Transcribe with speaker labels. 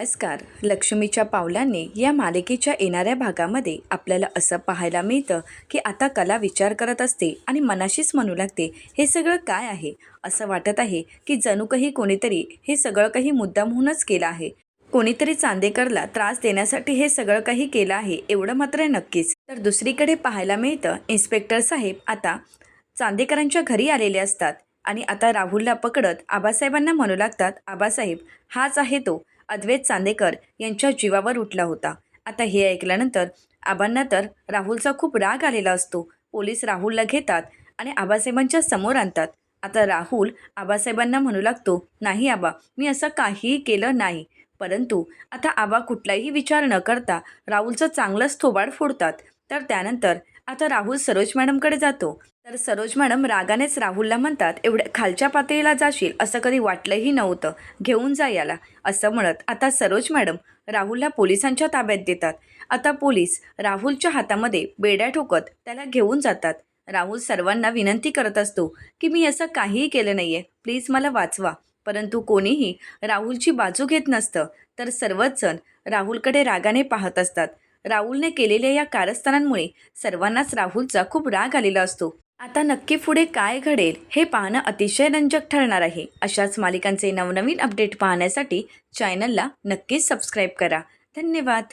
Speaker 1: नमस्कार. लक्ष्मीच्या पावलांनी या मालिकेच्या येणाऱ्या भागामध्ये आपल्याला असं पाहायला मिळतं की आता कला विचार करत असते आणि मनाशीच म्हणू लागते हे सगळं काय आहे? असं वाटत आहे की जणू काही कोणीतरी हे सगळं काही मुद्दामहूनच केलं आहे. कोणीतरी चांदेकरला त्रास देण्यासाठी हे सगळं काही केलं आहे एवढं मात्र नक्कीच. तर दुसरीकडे पाहायला मिळतं इन्स्पेक्टर साहेब आता चांदेकरांच्या घरी आलेले असतात आणि आता राहुलला पकडत आबासाहेबांना म्हणू लागतात आबासाहेब हाच आहे तो. अद्वैत चांदेकर यांच्या जीवावर उठला होता. आता हे ऐकल्यानंतर आबांना तर राहुलचा खूप राग आलेला असतो. पोलीस राहुलला घेतात आणि आबासाहेबांच्या समोर आणतात. आता राहुल आबासाहेबांना म्हणू लागतो नाही आबा मी असं काहीही केलं नाही. परंतु आता आबा कुठलाही विचार न करता राहुलचं चांगलंच थोबाड फोडतात. तर त्यानंतर आता राहुल सरोज मॅडमकडे जातो. तर सरोज मॅडम रागानेच राहुलला म्हणतात एवढ्या खालच्या पातळीला जाशील असं कधी वाटलंही नव्हतं. घेऊन जा याला. असं म्हणत आता सरोज मॅडम राहुलला पोलिसांच्या ताब्यात देतात. आता पोलीस राहुलच्या हातामध्ये बेड्या ठोकत त्याला घेऊन जातात. राहुल सर्वांना विनंती करत असतो की मी असं काहीही केलं नाही आहे प्लीज मला वाचवा. परंतु कोणीही राहुलची बाजू घेत नसतं. तर सर्वच जण राहुलकडे रागाने पाहत असतात. राहुलने केलेल्या या कारस्थानांमुळे सर्वांनाच राहुलचा खूप राग आलेला असतो. आता नक्की पुढे काय घडेल हे पाहणं अतिशय रंजक ठरणार आहे. अशाच मालिकांचे नवनवीन अपडेट पाहण्यासाठी चॅनलला नक्कीच सबस्क्राईब करा. धन्यवाद.